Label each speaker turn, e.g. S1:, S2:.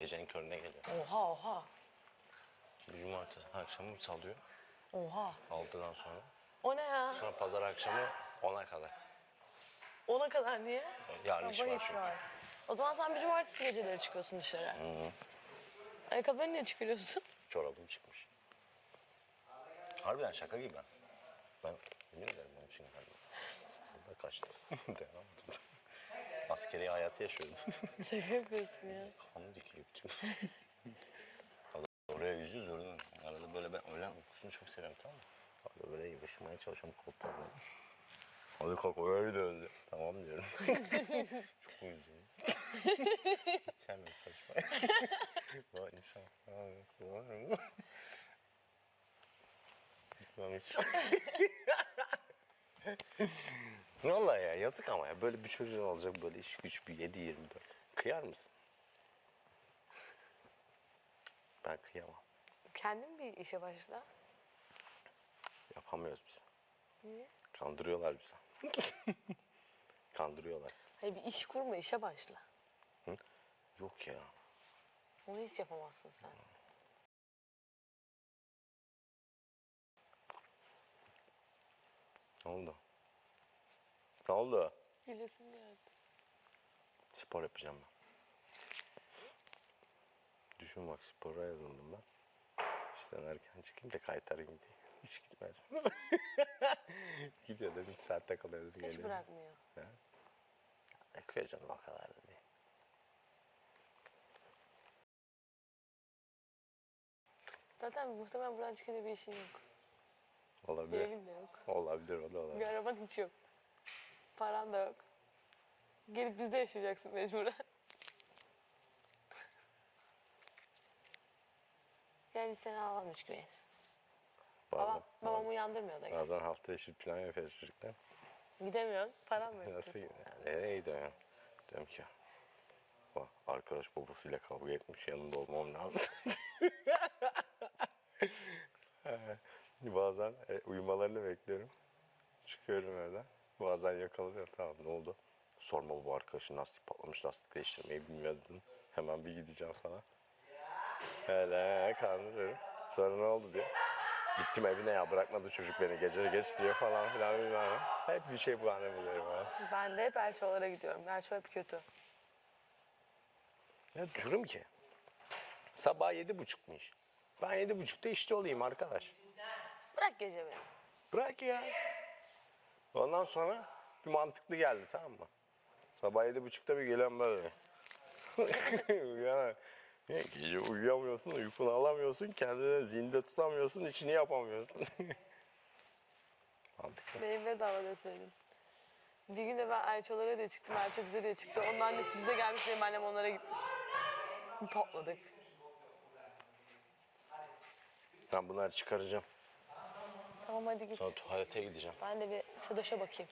S1: Gecenin köründe geliyor.
S2: Oha oha.
S1: Cumartesi akşamı salıyor.
S2: Oha.
S1: 6'dan sonra.
S2: O ne ya?
S1: Sonra pazar akşamı 10'a kadar.
S2: Ona kadar niye?
S1: Yarın iş
S2: Sabah
S1: var
S2: iş
S1: çünkü.
S2: var. O zaman sen bir cumartesi geceleri çıkıyorsun dışarı. Ayakkabılarını niye çıkarıyorsun?
S1: Çorabım çıkmış. Harbiden şaka gibi ben. Ben yemin ederim onun için geldim. Burada kaçtım. Devam ettim. Askeri hayatı yaşıyorum.
S2: Şaka yapıyorsun ya.
S1: Kanı dikiliyor bütün. Oraya yüzüyoruz oradan. Arada böyle ben öğlen uykusunu çok seviyorum tamam mı? Arada böyle yavaşlamaya çalışıyorum koltuğa böyle. Hadi kalk oraya diyor. Tamam diyorum. çok uyuyorum. Hiç sevmiyorum kaçmayı. Vay inşallah. Kullanırım. Gitmem hiç. Vallahi ya yazık ama ya böyle bir çocuğun olacak böyle iş güç bir 7-24. Kıyar mısın? Ben kıyamam.
S2: Kendin bir işe başla.
S1: Yapamıyoruz biz.
S2: Niye?
S1: Kandırıyorlar bizi. Kandırıyorlar.
S2: Hayır bir iş kurma işe başla.
S1: Yok ya.
S2: Onu hiç yapamazsın sen.
S1: Ne oldu? Ne oldu?
S2: Gülesin geldi.
S1: Spor yapacağım ben. Düşün bak spora yazıldım ben. İşten erken çıkayım da kaytarayım diye. Hiç gitmez. Gidiyor dedim saatte kalıyor dedi.
S2: Hiç
S1: geliyor.
S2: bırakmıyor.
S1: Yakıyor canım o kadar da değil.
S2: Zaten muhtemelen buradan çıkınca bir işin yok. Bir
S1: Olabilir.
S2: evin de yok.
S1: Olabilir o da olabilir.
S2: Bir araban hiç yok. Paran da yok. Gelip bizde yaşayacaksın mecburen. Gel biz seni alalım üç güneyiz.
S1: Bazen,
S2: Babam, babam uyandırmıyor da gel.
S1: bazen hafta içi plan yapıyoruz çocuklar.
S2: Gidemiyorsun, param mı yok?
S1: Nasıl yani? Nereye gidiyorsun ya? Diyorum ki bak arkadaş babasıyla kavga etmiş yanında olmam lazım. Bazen e, uyumalarını bekliyorum. Çıkıyorum evden. Bazen yakalanıyor. Tamam ne oldu? Sormalı bu arkadaşın lastik patlamış lastik değiştirmeyi bilmiyordun. Hemen bir gideceğim falan. Hele kandırıyorum. Sonra ne oldu diyor. Gittim evine ya bırakmadı çocuk beni gece geç diyor falan filan bilmem. Hep bir şey bahane buluyorum ha.
S2: Ben de hep Elçolara gidiyorum. Elço hep kötü.
S1: Ya diyorum ki sabah yedi buçukmuş. Ben yedi buçukta işte olayım arkadaş.
S2: Bırak gece beni.
S1: Bırak ya. Ondan sonra bir mantıklı geldi tamam mı? Sabah yedi buçukta bir gelen böyle. ya, ya gece uyuyamıyorsun, uykunu alamıyorsun, kendini zinde tutamıyorsun, içini yapamıyorsun. mantıklı.
S2: Benim bedava deseydin. Bir gün de ben Elçolara diye çıktım. Elço bize diye çıktı. Onun annesi bize gelmiş. Benim annem onlara gitmiş. Patladık.
S1: Ben bunları çıkaracağım.
S2: Tamam hadi git.
S1: Sonra tuvalete gideceğim.
S2: Ben de bir Sedoş'a bakayım.